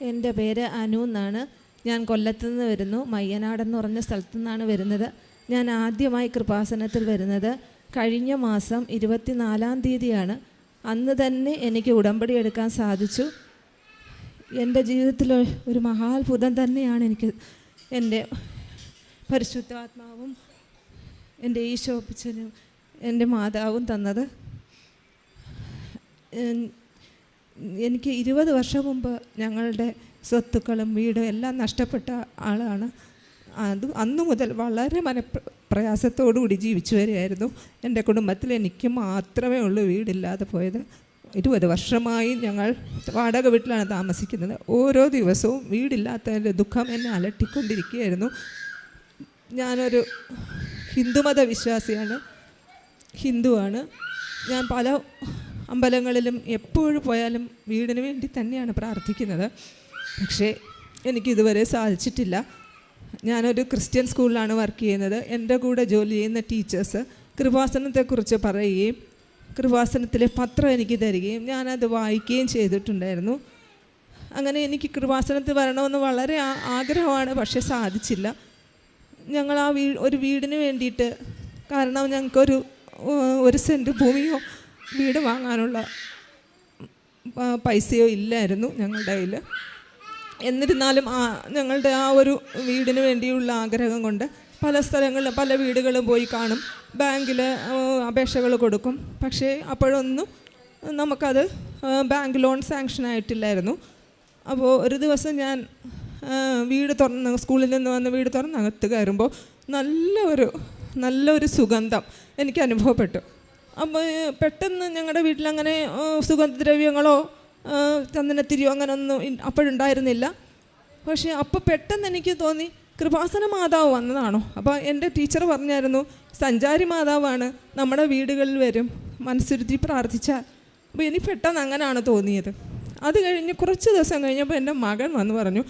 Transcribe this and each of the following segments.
എന്റെ പേര് അനു എന്നാണ്. ഞാൻ കൊല്ലത്തു നിന്ന് വരുന്നു. മയ്യനാടെന്ന് പറഞ്ഞ സ്ഥലത്തു നിന്നാണ് വരുന്നത്. ഞാൻ ആദ്യമായി കൃപാസനത്തിൽ വരുന്നത് കഴിഞ്ഞ മാസം ഇരുപത്തിനാലാം തീയതിയാണ്. അന്ന് തന്നെ എനിക്ക് ഉടമ്പടി എടുക്കാൻ സാധിച്ചു. എന്റെ ജീവിതത്തിൽ ഒരു മഹാത്ഭുതം തന്നെയാണ് എനിക്ക് എന്റെ പരിശുദ്ധാത്മാവും എന്റെ ഈശോപ്പച്ചനും എന്റെ മാതാവും തന്നത്. എനിക്ക് ഇരുപത് വർഷം മുമ്പ് ഞങ്ങളുടെ സ്വത്തുക്കളും വീടും എല്ലാം നഷ്ടപ്പെട്ട ആളാണ്. അത് അന്നു മുതൽ വളരെ മനപ്രയാസത്തോടുകൂടി ജീവിച്ചു വരികയായിരുന്നു. എന്റെ കുടുംബത്തിൽ എനിക്ക് മാത്രമേ ഉള്ളൂ വീടില്ലാതെ പോയത്. ഇരുപത് വർഷമായി ഞങ്ങൾ വാടക വീട്ടിലാണ് താമസിക്കുന്നത്. ഓരോ ദിവസവും വീടില്ലാത്തതിന്റെ ദുഃഖം എന്നെ അലട്ടിക്കൊണ്ടിരിക്കുകയായിരുന്നു. ഞാനൊരു ഹിന്ദുമത വിശ്വാസിയാണ് ഹിന്ദുവാണ്. ഞാൻ പല അമ്പലങ്ങളിലും എപ്പോഴും പോയാലും വീടിന് വേണ്ടി തന്നെയാണ് പ്രാർത്ഥിക്കുന്നത്. പക്ഷേ എനിക്കിതുവരെ സാധിച്ചിട്ടില്ല. ഞാനൊരു ക്രിസ്ത്യൻ സ്കൂളിലാണ് വർക്ക് ചെയ്യുന്നത്. എന്റെ കൂടെ ജോലി ചെയ്യുന്ന ടീച്ചേഴ്സ് കൃപാസനത്തെക്കുറിച്ച് പറയുകയും കൃപാസനത്തിലെ പത്രം എനിക്ക് തരികയും ഞാനത് വായിക്കുകയും ചെയ്തിട്ടുണ്ടായിരുന്നു. അങ്ങനെ എനിക്ക് കൃപാസനത്തിൽ വരണമെന്ന് വളരെ ആഗ്രഹമാണ് പക്ഷേ സാധിച്ചില്ല. ഞങ്ങൾ ആ വീ ഒരു വീടിന് വേണ്ടിയിട്ട് കാരണം ഞങ്ങൾക്കൊരു ഒരു സെന്റ് ഭൂമിയോ വീട് വാങ്ങാനുള്ള പൈസയോ ഇല്ലായിരുന്നു ഞങ്ങളുടെ കയ്യിൽ എന്നിരുന്നാലും ആ ഞങ്ങളുടെ ആ ഒരു വീടിന് വേണ്ടിയുള്ള ആഗ്രഹം കൊണ്ട് പല സ്ഥലങ്ങളിലും പല വീടുകളും പോയി കാണും. ബാങ്കിൽ അപേക്ഷകൾ കൊടുക്കും. പക്ഷേ അപ്പോഴൊന്നും നമുക്കത് ബാങ്ക് ലോൺ സാങ്ഷൻ ആയിട്ടില്ലായിരുന്നു. അപ്പോൾ ഒരു ദിവസം ഞാൻ വീട് തുറന്ന് സ്കൂളിൽ നിന്ന് വന്ന് വീട് തുറന്ന് അകത്ത് കയറുമ്പോൾ നല്ല ഒരു നല്ലൊരു സുഗന്ധം എനിക്ക് അനുഭവപ്പെട്ടു. അപ്പോൾ പെട്ടെന്ന് ഞങ്ങളുടെ വീട്ടിലങ്ങനെ സുഗന്ധദ്രവ്യങ്ങളോ ചന്ദനത്തിരിയോ അങ്ങനെ ഒന്നും അപ്പോഴുണ്ടായിരുന്നില്ല. പക്ഷേ അപ്പോൾ പെട്ടെന്ന് എനിക്ക് തോന്നി കൃപാസന മാതാവ് വന്നതാണോ? അപ്പോൾ എന്റെ ടീച്ചർ പറഞ്ഞായിരുന്നു സഞ്ചാരി മാതാവാണ് നമ്മുടെ വീടുകളിൽ വരും മനസ്സുരുത്തി പ്രാർത്ഥിച്ചാൽ അപ്പോൾ എനിക്ക് പെട്ടെന്ന് അങ്ങനെയാണ് തോന്നിയത്. അത് കഴിഞ്ഞ് കുറച്ച് ദിവസം കഴിഞ്ഞപ്പോൾ എന്റെ മകൻ വന്ന് പറഞ്ഞു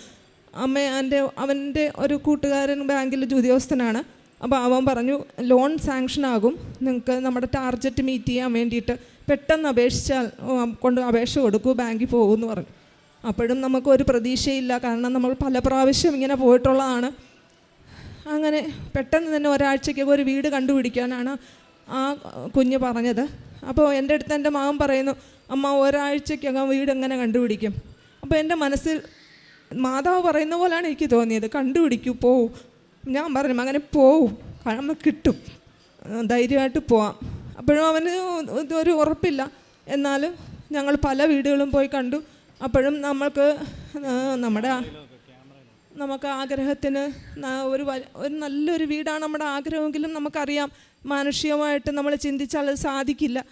അമ്മ എന്റെ അവന്റെ ഒരു കൂട്ടുകാരൻ ബാങ്കിൽ ഉദ്യോഗസ്ഥനാണ് അപ്പോൾ അവൻ പറഞ്ഞു ലോൺ സാങ്ഷൻ ആകും. നിങ്ങൾക്ക് നമ്മുടെ ടാർഗറ്റ് മീറ്റ് ചെയ്യാൻ വേണ്ടിയിട്ട് പെട്ടെന്ന് അപേക്ഷിച്ചാൽ കൊണ്ട് അപേക്ഷ കൊടുക്കൂ ബാങ്കിൽ പോകുമെന്ന് പറഞ്ഞു. അപ്പോഴും നമുക്കൊരു പ്രതീക്ഷയില്ല. കാരണം നമ്മൾ പല പ്രാവശ്യം ഇങ്ങനെ പോയിട്ടുള്ളതാണ്. അങ്ങനെ പെട്ടെന്ന് തന്നെ ഒരാഴ്ചയ്ക്ക് ഒരു വീട് കണ്ടുപിടിക്കാനാണ് ആ കുഞ്ഞ് പറഞ്ഞത്. അപ്പോൾ എന്റെ അടുത്ത് എന്റെ മകൻ പറയുന്നു അമ്മ ഒരാഴ്ചയ്ക്കകം വീട് എങ്ങനെ കണ്ടുപിടിക്കും? അപ്പോൾ എന്റെ മനസ്സിൽ മാതാവ് പറയുന്ന പോലെയാണ് എനിക്ക് തോന്നിയത്. കണ്ടുപിടിക്കൂ പോവും. ഞാൻ പറഞ്ഞു അങ്ങനെ പോവും. നമുക്ക് കിട്ടും. ധൈര്യമായിട്ട് പോവാം. അപ്പോഴും അവന് ഒരു ഉറപ്പില്ല. എന്നാലും ഞങ്ങൾ പല വീടുകളും പോയി കണ്ടു. അപ്പോഴും നമ്മൾക്ക് നമ്മുടെ നമുക്ക് ആഗ്രഹത്തിന് ഒരു ഒരു നല്ലൊരു വീടാണ് നമ്മുടെ ആഗ്രഹമെങ്കിലും നമുക്കറിയാം. മാനുഷികമായിട്ട് നമ്മൾ ചിന്തിച്ചാൽ അത് സാധിക്കില്ല.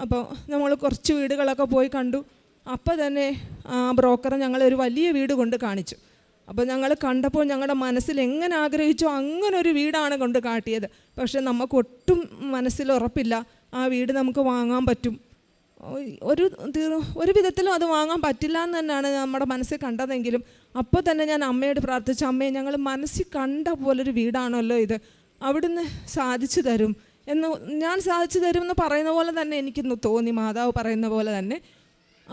അപ്പോൾ നമ്മൾ കുറച്ച് വീടുകളൊക്കെ പോയി കണ്ടു. അപ്പോൾ തന്നെ ആ ബ്രോക്കർ ഞങ്ങളൊരു വലിയ വീട് കൊണ്ട് കാണിച്ചു. അപ്പോൾ ഞങ്ങൾ കണ്ടപ്പോൾ ഞങ്ങളുടെ മനസ്സിൽ എങ്ങനെ ആഗ്രഹിച്ചോ അങ്ങനെ ഒരു വീടാണ് കൊണ്ട് കാട്ടിയത്. പക്ഷേ നമുക്ക് ഒട്ടും മനസ്സിൽ ഉറപ്പില്ല. ആ വീട് നമുക്ക് വാങ്ങാൻ പറ്റും. ഒരു ഒരു വിധത്തിലും അത് വാങ്ങാൻ പറ്റില്ല എന്ന് തന്നെയാണ് നമ്മുടെ മനസ്സിൽ കണ്ടതെങ്കിലും അപ്പോൾ തന്നെ ഞാൻ അമ്മയോട് പ്രാർത്ഥിച്ചു അമ്മയെ ഞങ്ങൾ മനസ്സിൽ കണ്ട പോലൊരു വീടാണല്ലോ ഇത്. അവിടുന്ന് സാധിച്ചു തരും. എന്ന് ഞാൻ സാധിച്ചു തരും എന്ന് പറയുന്ന പോലെ തന്നെ എനിക്കിന്ന് തോന്നി. മാതാവ് പറയുന്ന പോലെ തന്നെ.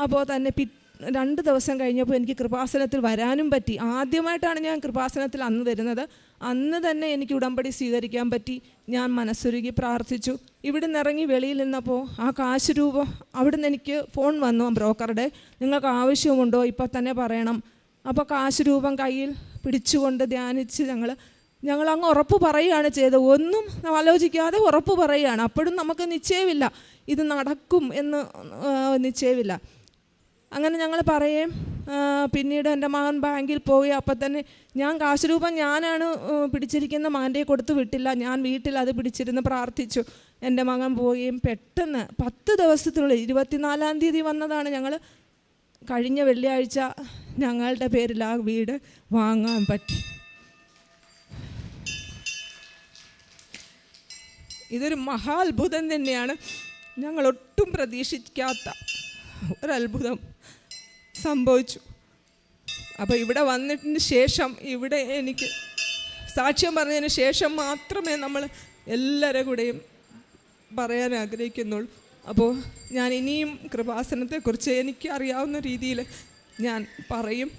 അപ്പോൾ തന്നെ പി രണ്ട് ദിവസം കഴിഞ്ഞപ്പോൾ എനിക്ക് കൃപാസനത്തിൽ വരാനും പറ്റി. ആദ്യമായിട്ടാണ് ഞാൻ കൃപാസനത്തിൽ അന്ന് വരുന്നത്. അന്ന് തന്നെ എനിക്ക് ഉടമ്പടി സ്വീകരിക്കാൻ പറ്റി. ഞാൻ മനസ്സൊരുക്കി പ്രാർത്ഥിച്ചു. ഇവിടുന്ന് ഇറങ്ങി വെളിയിൽ നിന്നപ്പോൾ ആ കാശ് രൂപം അവിടുന്ന് എനിക്ക് ഫോൺ വന്നു ബ്രോക്കറുടെ. നിങ്ങൾക്ക് ആവശ്യമുണ്ടോ? ഇപ്പോൾ തന്നെ പറയണം. അപ്പോൾ കാശ് രൂപം കയ്യിൽ പിടിച്ചുകൊണ്ട് ധ്യാനിച്ച് ഞങ്ങൾ ഞങ്ങൾ അങ്ങ് ഉറപ്പ് പറയുകയാണ് ചെയ്തത്. ഒന്നും ആലോചിക്കാതെ ഉറപ്പ് പറയുകയാണ്. അപ്പോഴും നമുക്ക് നിശ്ചയമില്ല. ഇത് നടക്കും എന്ന് നിശ്ചയമില്ല. അങ്ങനെ ഞങ്ങൾ പറയേം പിന്നീട് എന്റെ മകൻ ബാങ്കിൽ പോയി. അപ്പം തന്നെ ഞാൻ കാശ് രൂപം ഞാനാണ് പിടിച്ചിരിക്കുന്ന മകന്റെ കൊടുത്തു വിട്ടില്ല. ഞാൻ വീട്ടിൽ അത് പിടിച്ചിരുന്ന് പ്രാർത്ഥിച്ചു. എന്റെ മകൻ പോവുകയും പെട്ടെന്ന് പത്ത് ദിവസത്തിനുള്ളിൽ ഇരുപത്തിനാലാം തീയതി വന്നതാണ് ഞങ്ങൾ കഴിഞ്ഞ വെള്ളിയാഴ്ച ഞങ്ങളുടെ പേരിൽ ആ വീട് വാങ്ങാൻ പറ്റി. ഇതൊരു മഹാത്ഭുതം തന്നെയാണ്. ഞങ്ങൾ ഒട്ടും പ്രതീക്ഷിക്കാത്ത ഒരത്ഭുതം സംഭവിച്ചു. അപ്പോൾ ഇവിടെ വന്നതിന് ശേഷം ഇവിടെ എനിക്ക് സാക്ഷ്യം പറഞ്ഞതിന് ശേഷം മാത്രമേ നമ്മൾ എല്ലാവരുടെ കൂടെയും പറയാൻ ആഗ്രഹിക്കുന്നുള്ളൂ. അപ്പോൾ ഞാൻ ഇനിയും കൃപാസനത്തെക്കുറിച്ച് എനിക്ക് അറിയാവുന്ന രീതിയിൽ ഞാൻ പറയും.